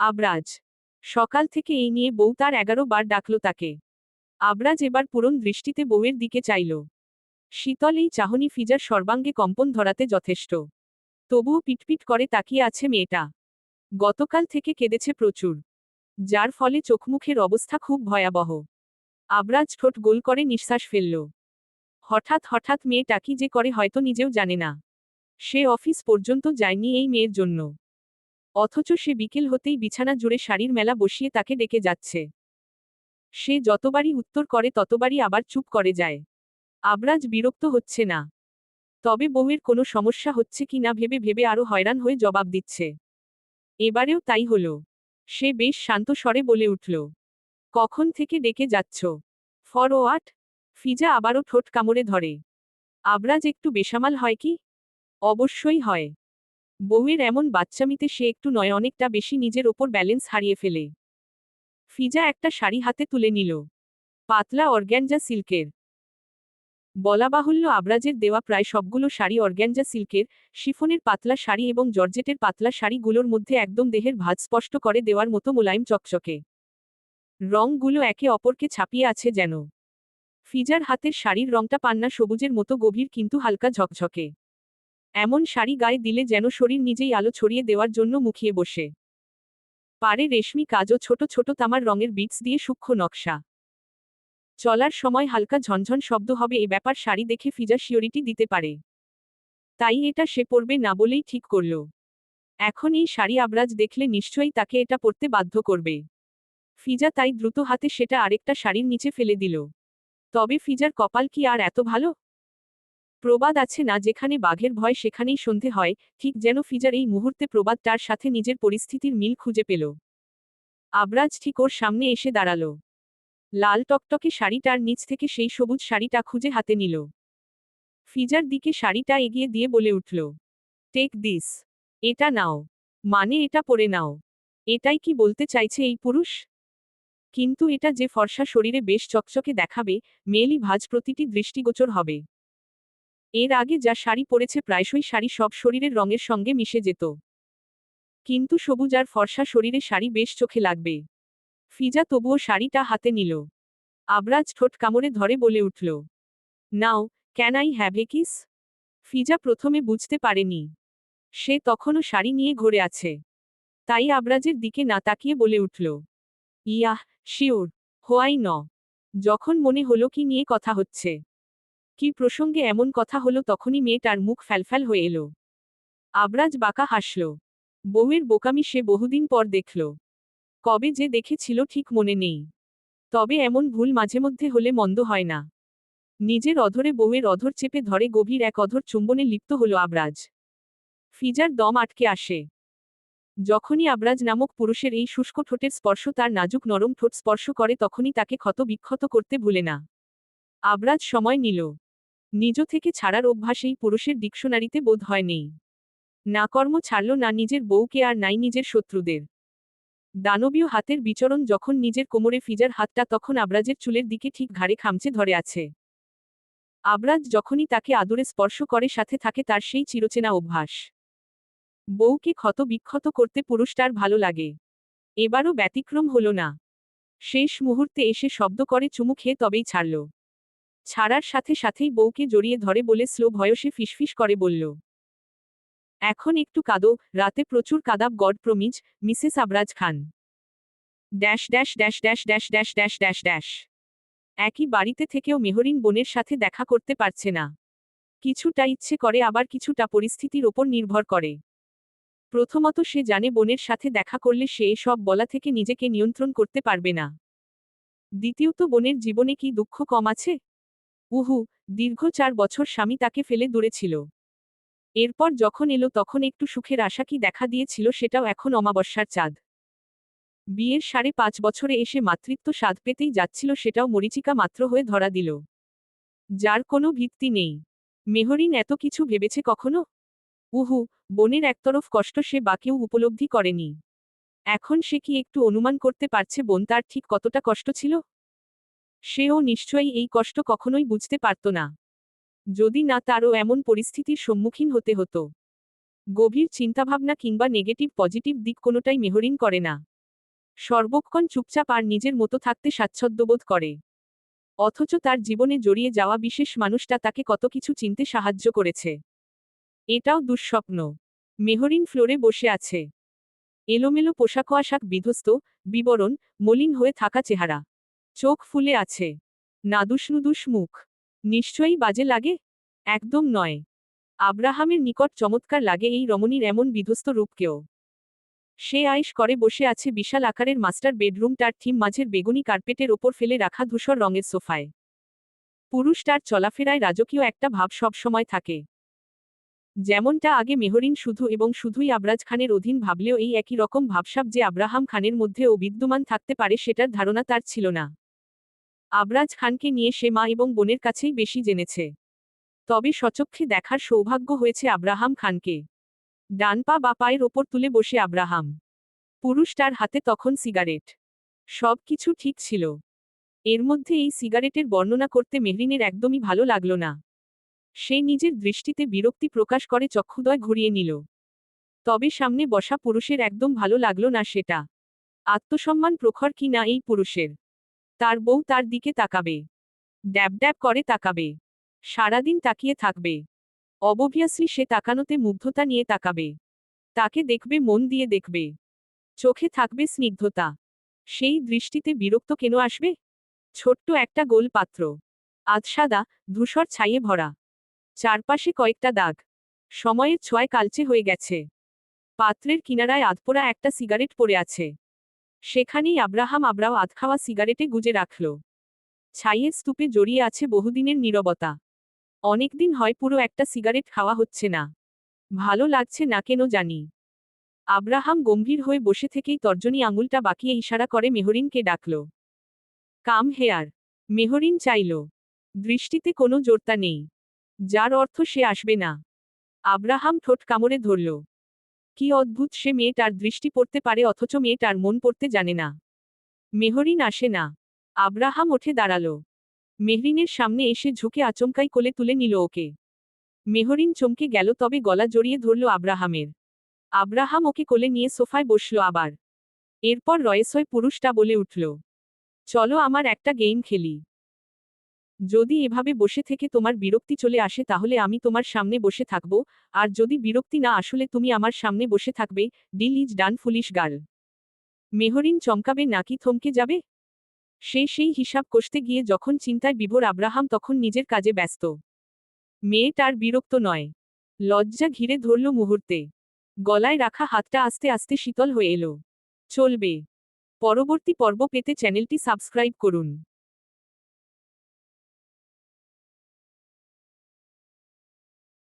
আবরাজ। সকাল থেকে এই নিয়ে বউ তার এগারো বার ডাকল তাকে। আবরাজ এবার পূরণ দৃষ্টিতে বউয়ের দিকে চাইল। শীতল এই চাহনি ফিজার সর্বাঙ্গে কম্পন ধরাতে যথেষ্ট। তবুও পিটপিট করে তাকিয়ে আছে মেয়েটা। গতকাল থেকে কেঁদেছে প্রচুর। যার ফলে চোখমুখের অবস্থা খুব ভয়াবহ। আবরাজ ঠোঁট গোল করে নিঃশ্বাস ফেলল। হঠাৎ হঠাৎ মেয়েটা কি যে করে হয়তো নিজেও জানে না। সে অফিস পর্যন্ত যায়নি এই মেয়ের জন্য। অথচ সে বিকেল হতেই বিছানা জুড়ে শাড়ির মেলা বসিয়ে তাকে ডেকে যাচ্ছে। সে যতবারই উত্তর করে ততবারই আবার চুপ করে যায়। আবরাজ বিরক্ত হচ্ছে না। তবে বউয়ের কোনো সমস্যা হচ্ছে কি না ভেবে ভেবে আরও হয়রান হয়ে জবাব দিচ্ছে। এবারেও তাই হল। সে বেশ শান্ত স্বরে বলে উঠল, কখন থেকে ডেকে যাচ্ছ? ফর ওয়াট ফিজা আবারও ঠোঁট কামড়ে ধরে। আবরাজ একটু বেসামাল হয় কি? অবশ্যই হয়। বউয়ের এমন বাচ্চামিতে সে একটু নয়, অনেকটা বেশি নিজের ওপর ব্যালেন্স হারিয়ে ফেলে। ফিজা একটা শাড়ি হাতে তুলে নিল। পাতলা অর্গ্যানজা সিল্কের। বলা বাহুল্য আবরাজের দেওয়া প্রায় সবগুলো শাড়ি অর্গ্যানজা সিল্কের, শিফনের পাতলা শাড়ি এবং জর্জেটের পাতলা শাড়িগুলোর মধ্যে একদম দেহের ভাঁজ স্পষ্ট করে দেওয়ার মতো মোলায়েম চকচকে। রংগুলো একে অপরকে ছাপিয়ে আছে যেন। ফিজার হাতের শাড়ির রংটা পান্না সবুজের মতো গভীর কিন্তু হালকা ঝকঝকে। এমন শাড়ি গায়ে দিলে যেন শরীর নিজেই আলো ছড়িয়ে দেওয়ার জন্য মুখিয়ে বসে। পারে রেশমি কাজও ছোট ছোট তামার রঙের বিটস দিয়ে সূক্ষ্ম নকশা। চলার সময় হালকা ঝনঝন শব্দ হবে, এ ব্যাপার শাড়ি দেখে ফিজা শিওরিটি দিতে পারে। তাই এটা সে পরবে না বলেই ঠিক করল। এখন এই শাড়ি আবরাজ দেখলে নিশ্চয়ই তাকে এটা পরতে বাধ্য করবে। ফিজা তাই দ্রুত হাতে সেটা আরেকটা শাড়ির নিচে ফেলে দিল। তবে ফিজার কপাল কি আর এত ভালো? প্রবাদ আছে না যেখানে বাঘের ভয় সেখানেই সন্ধে হয়, ঠিক যেন ফিজার এই মুহূর্তে প্রবাদটার সাথে নিজের পরিস্থিতির মিল খুঁজে পেল। আবরাজ ঠিক ওর সামনে এসে দাঁড়াল। লাল টকটকে শাড়িটার নিচ থেকে সেই সবুজ শাড়িটা খুঁজে হাতে নিল। ফিজার দিকে শাড়িটা এগিয়ে দিয়ে বলে উঠল টেক দিস এটা নাও মানে এটা পরে নাও, এটাই কি বলতে চাইছে এই পুরুষ? কিন্তু এটা যে ফর্সা শরীরে বেশ চকচকে দেখাবে, মেয়েলি ভাজ প্রতিটি দৃষ্টিগোচর হবে। এর আগে যা শাড়ি পরেছে প্রায়শই শাড়ি সব শরীরের রঙের সঙ্গে মিশে যেত। কিন্তু সবুজ আর ফর্সা শরীরে শাড়ি বেশ চোখে লাগবে। ফিজা তবুও শাড়িটা হাতে নিল। আবরাজ ঠোঁট কামড়ে ধরে বলে উঠল, নাও, can I have a kiss? Fiza প্রথমে বুঝতে পারেনি। সে তখনও শাড়ি নিয়ে ঘুরে আছে। তাই আবরাজের দিকে না তাকিয়ে বলে উঠল, ইয়াহ, শিওর, হোয়াই ন? যখন মনে হলো কি নিয়ে কথা হচ্ছে। কি প্রসঙ্গে এমন কথা হলো তখনই মেয়েটার মুখ ফ্যালফ্যাল হয়ে এলো। আবরাজ বাঁকা হাসল। বউয়ের বোকামি সে বহুদিন পর দেখল। কবে যে দেখেছিল ঠিক মনে নেই। তবে এমন ভুল মাঝে মধ্যে হলে মন্দ হয় না। নিজের অধরে বউয়ের অধর চেপে ধরে গভীর এক অধর চুম্বনে লিপ্ত হল আবরাজ। ফিজার দম আটকে আসে। যখনই আবরাজ নামক পুরুষের এই শুষ্ক ঠোঁটের স্পর্শ তার নাজুক নরম ঠোঁট স্পর্শ করে তখনই তাকে ক্ষত বিক্ষত করতে ভুলে না। আবরাজ সময় নিল। নিজ থেকে ছাড়ার অভ্যাস এই পুরুষের ডিকশনারিতে বোধ হয় নেই। না কর্ম ছাড়ল, না নিজের বউকে আর নাই নিজের শত্রুদের। দানবীয় হাতের বিচরণ যখন নিজের কোমরে ফিজার হাতটা, তখন আবরাজের চুলের দিকে ঠিক ঘাড়ে খামচে ধরে আছে। আবরাজ যখনই তাকে আদরে স্পর্শ করে, সাথে থাকে তার সেই চিরচেনা অভ্যাস। বউকে ক্ষত বিক্ষত করতে পুরুষটার ভালো লাগে। এবারও ব্যতিক্রম হল না। শেষ মুহূর্তে এসে শব্দ করে, চুমু খেয়ে তবেই ছাড়ল। ছাড়ার সাথে সাথেই বউকে জড়িয়ে ধরে বলে স্লো ভয়সে ফিসফিস করে বলল, এখন একটু কাদো, রাতে প্রচুর কাদাব God promise, Mrs Abraj Khan. Dash dash dash dash dash dash dash dash dash. একই বাড়িতে থেকেও মেহরিন বোনের সাথে দেখা করতে পারছে না। কিছুটা ইচ্ছে করে, আবার কিছুটা পরিস্থিতির ওপর নির্ভর করে। প্রথমত সে জানে বোনের সাথে দেখা করলে সে সব বলা থেকে নিজেকে নিয়ন্ত্রণ করতে পারবে না। দ্বিতীয়ত, বোনের জীবনে কি দুঃখ কম আছে? উহু, দীর্ঘ চার বছর স্বামী তাকে ফেলে দূরে ছিল এরপর যখন এলো তখন একটু সুখের আশা কি দেখা দিয়েছিল সেটাও এখন অমাবস্যার চাঁদ। বিয়ের সাড়ে পাঁচ বছরে এসে মাতৃত্ব স্বাদ পেতেই যাচ্ছিল সেটাও মরিচিকা মাত্র হয়ে ধরা দিল। যার কোনো ভিত্তি নেই। মেহরিন এত কিছু ভেবেছে কখনো? উহু, বোনের একতরফ কষ্ট সে বাকেও উপলব্ধি করেনি। এখন সে কি একটু অনুমান করতে পারছে বোন তার ঠিক কতটা কষ্ট ছিল? সেও নিশ্চয়ই এই কষ্ট কখনোই বুঝতে পারত না। যদি না তারও এমন পরিস্থিতির সম্মুখীন হতে হতো। গভীর চিন্তাভাবনা কিংবা নেগেটিভ পজিটিভ দিক কোনোটাই মেহরিন করে না। সর্বক্ষণ চুপচাপ আর নিজের মতো থাকতে স্বাচ্ছন্দ্যবোধ করে। অথচ তার জীবনে জড়িয়ে যাওয়া বিশেষ মানুষটা তাকে কত কিছু চিনতে সাহায্য করেছে। এটাও দুঃস্বপ্ন। মেহরিন ফ্লোরে বসে আছে। এলোমেলো পোশাক আশাক বিধ্বস্ত, বিবরণ, মলিন হয়ে থাকা চেহারা। চোখ ফুলে আছে। নাদুস নুদুস মুখ। নিশ্চয়ই বাজে লাগে? একদম নয়। আব্রাহামের নিকট চমৎকার লাগে এই রমণীর এমন বিধ্বস্ত রূপকেও। সে আয়েশ করে বসে আছে বিশাল আকারের মাস্টার বেডরুমটার থিম মাঝের বেগুনি কার্পেটের ওপর ফেলে রাখা ধূসর রঙের সোফায়। পুরুষটার চলাফেরায় রাজকীয় একটা ভাব সবসময় থাকে। যেমনটা আগে মেহরিন শুধু এবং শুধুই আবরাজ খানের অধীন ভাবলেও এই একই রকম ভাবসাব যে আব্রাহাম খানের মধ্যেও বিদ্যমান থাকতে পারে সেটার ধারণা তার ছিল না। আবরাজ খানকে নিয়ে সে মা এবং বোনের কাছেই বেশি জেনেছে। তবে সচক্ষে দেখার সৌভাগ্য হয়েছে আব্রাহাম খানকে। ডান পা বা পায়ের ওপর তুলে বসে আব্রাহাম। পুরুষটার হাতে তখন সিগারেট। সব কিছু ঠিক ছিল। এর মধ্যে এই সিগারেটের বর্ণনা করতে মেহরিনের একদমই ভালো লাগল না। সে নিজের দৃষ্টিতে বিরক্তি প্রকাশ করে চক্ষুদয় ঘুরিয়ে নিল। তবে সামনে বসা পুরুষের একদম ভালো লাগল না সেটা। আত্মসম্মান প্রখর কি না এই পুরুষের? তার বউ তার দিকে তাকাবে। ড্যাব ড্যাব করে তাকাবে। সারাদিন তাকিয়ে থাকবে। অবভিয়াসলি সে তাকানোতে মুগ্ধতা নিয়ে তাকাবে। তাকে দেখবে, মন দিয়ে দেখবে। চোখে থাকবে স্নিগ্ধতা। সেই দৃষ্টিতে বিরক্ত কেন আসবে? ছোট্ট একটা গোল পাত্র। আধসাদা ধূসর ছাইয়ে ভরা। চারপাশে কয়েকটা দাগ। সময়ের ছোঁয়ায় কালচে হয়ে গেছে। পাত্রের কিনারায় আধপোড়া একটা সিগারেট পড়ে আছে। সেখানেই আব্রাহাম আব্রাও আধখাওয়া সিগারেটে গুজে রাখল। ছাইয়ের স্তূপে জড়িয়ে আছে বহুদিনের নীরবতা। অনেকদিন হয় পুরো একটা সিগারেট খাওয়া হচ্ছে না। ভালো লাগছে না কেন জানি। আব্রাহাম গম্ভীর হয়ে বসে থেকেই তর্জনী আঙুলটা বাকিয়ে ইশারা করে মেহরিনকে ডাকল। কাম হেয়ার, মেহরিন চাইল। দৃষ্টিতে কোনো জোরতা নেই। যার অর্থ সে আসবে না। আব্রাহাম ঠোঁট কামড়ে ধরল। কি অদ্ভুত সে মেয়েটার দৃষ্টি পড়তে পারে অথচ মেয়েটার মন পড়তে জানে না। মেহরিন আসে না। আব্রাহাম ওঠে দাঁড়াল। মেহরিনের সামনে এসে ঝুঁকে আচমকাই কোলে তুলে নিল ওকে। মেহরিন চমকে গেল তবে গলা জড়িয়ে ধরল আব্রাহামের। আব্রাহাম ওকে কোলে নিয়ে সোফায় বসল আবার। এরপর রয়েসয় পুরুষটা বলে উঠল, চলো আমার একটা গেম খেলি। যদি এভাবে বসে থেকে তোমার বিরক্তি চলে আসে তাহলে আমি তোমার সামনে বসে থাকব, আর যদি বিরক্তি না আসলে তুমি আমার সামনে বসে থাকবে deal is done foolish girl. Mehreen চমকাবে নাকি থমকে যাবে? সে সেই হিসাব কষতে গিয়ে যখন চিন্তায় বিভোর আব্রাহাম তখন নিজের কাজে ব্যস্ত। মেয়ে তার বিরক্ত নয়। লজ্জা ঘিরে ধরল মুহূর্তে। গলায় রাখা হাতটা আস্তে আস্তে শীতল হয়ে এলো। চলবে। পরবর্তী পর্ব পেতে চ্যানেলটি সাবস্ক্রাইব করুন।